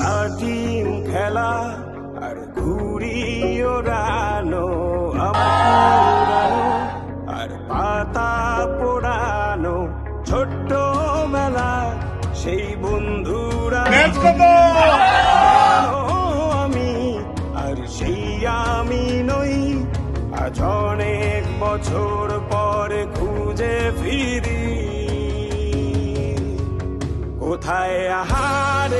Sardine খেলা আর ঘুড়ি ওড়ানো আর পাতা পোড়ানো ছোট্ট মেলা সেই বন্ধুরা আমি আর সেই আমি নই। আজ অনেক বছর পর খুঁজে ফিরি। কোথায় আহারে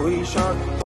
Operation